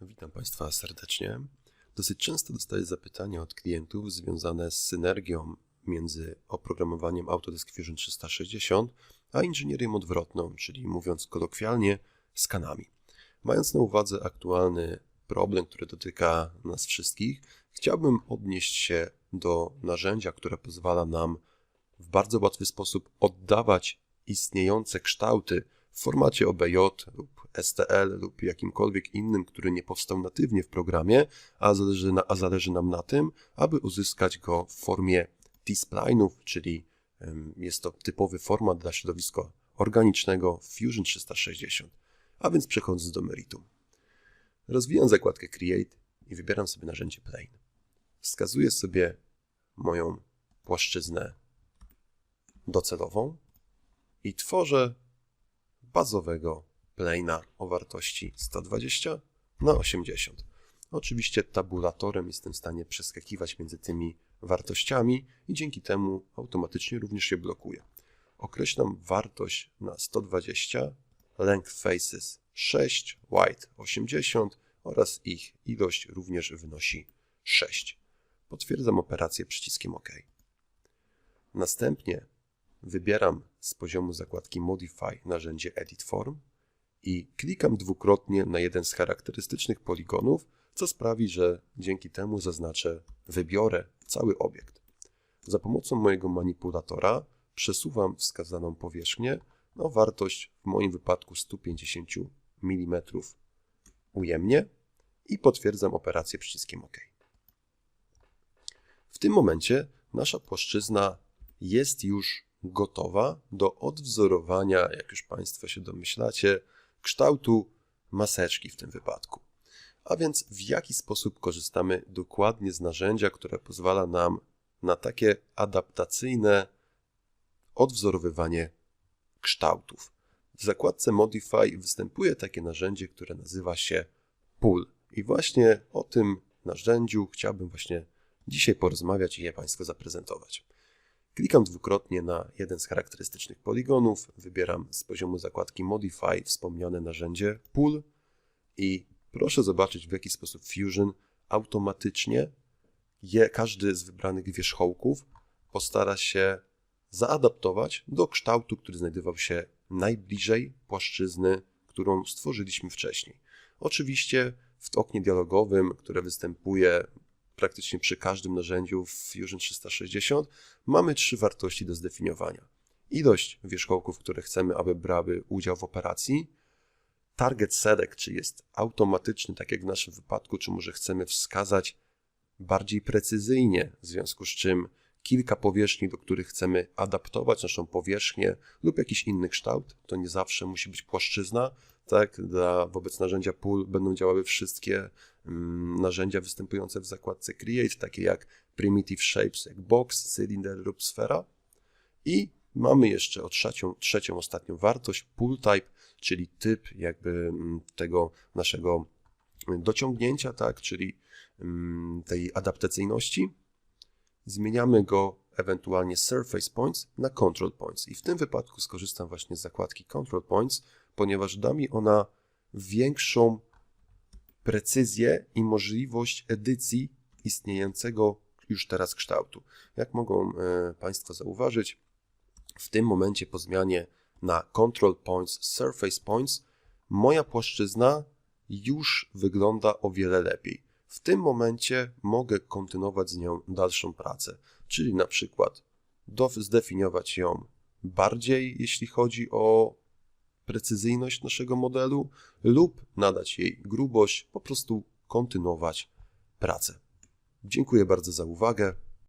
Witam Państwa serdecznie. Dosyć często dostaję zapytania od klientów związane z synergią między oprogramowaniem Autodesk Fusion 360 a inżynierią odwrotną, czyli mówiąc kolokwialnie, skanami. Mając na uwadze aktualny problem, który dotyka nas wszystkich, chciałbym odnieść się do narzędzia, które pozwala nam w bardzo łatwy sposób oddawać istniejące kształty w formacie OBJ lub STL lub jakimkolwiek innym, który nie powstał natywnie w programie, a zależy, na, a zależy nam na tym, aby uzyskać go w formie T-spline'ów, czyli jest to typowy format dla środowiska organicznego Fusion 360. A więc przechodząc do meritum. Rozwijam zakładkę Create i wybieram sobie narzędzie Plane. Wskazuję sobie moją płaszczyznę docelową i tworzę bazowego plane'a o wartości 120 na 80. Oczywiście tabulatorem jestem w stanie przeskakiwać między tymi wartościami i dzięki temu automatycznie również się blokuje. Określam wartość na 120, length faces 6, width 80 oraz ich ilość również wynosi 6. Potwierdzam operację przyciskiem OK. Następnie wybieram z poziomu zakładki Modify narzędzie Edit Form i klikam dwukrotnie na jeden z charakterystycznych poligonów, co sprawi, że dzięki temu zaznaczę, wybiorę cały obiekt. Za pomocą mojego manipulatora przesuwam wskazaną powierzchnię na wartość w moim wypadku 150 mm ujemnie i potwierdzam operację przyciskiem OK. W tym momencie nasza płaszczyzna jest już gotowa do odwzorowania, jak już Państwo się domyślacie, kształtu maseczki w tym wypadku. A więc w jaki sposób korzystamy dokładnie z narzędzia, które pozwala nam na takie adaptacyjne odwzorowywanie kształtów. W zakładce Modify występuje takie narzędzie, które nazywa się Pool. I właśnie o tym narzędziu chciałbym właśnie dzisiaj porozmawiać i je Państwu zaprezentować. Klikam dwukrotnie na jeden z charakterystycznych poligonów, wybieram z poziomu zakładki Modify wspomniane narzędzie Pool i proszę zobaczyć w jaki sposób Fusion automatycznie je, każdy z wybranych wierzchołków postara się zaadaptować do kształtu, który znajdował się najbliżej płaszczyzny, którą stworzyliśmy wcześniej. Oczywiście w oknie dialogowym, które występuje praktycznie przy każdym narzędziu w Fusion 360 mamy trzy wartości do zdefiniowania. Ilość wierzchołków, które chcemy, aby brały udział w operacji, target select, czy jest automatyczny, tak jak w naszym wypadku, czy może chcemy wskazać bardziej precyzyjnie, w związku z czym kilka powierzchni, do których chcemy adaptować naszą powierzchnię lub jakiś inny kształt. To nie zawsze musi być płaszczyzna, tak? Dla, wobec narzędzia pool będą działały wszystkie narzędzia występujące w zakładce Create, takie jak Primitive Shapes, jak Box, Cylinder lub Sfera. I mamy jeszcze trzecią, trzecią, ostatnią wartość, Pool Type, czyli typ jakby mm, tego naszego dociągnięcia, tak? Czyli mm, tej adaptacyjności zmieniamy go ewentualnie Surface Points na Control Points. I w tym wypadku skorzystam właśnie z zakładki Control Points, ponieważ da mi ona większą precyzję i możliwość edycji istniejącego już teraz kształtu. Jak mogą e, Państwo zauważyć, w tym momencie po zmianie na Control Points, Surface Points, moja płaszczyzna już wygląda o wiele lepiej w tym momencie mogę kontynuować z nią dalszą pracę, czyli na przykład zdefiniować ją bardziej, jeśli chodzi o precyzyjność naszego modelu, lub nadać jej grubość, po prostu kontynuować pracę. Dziękuję bardzo za uwagę.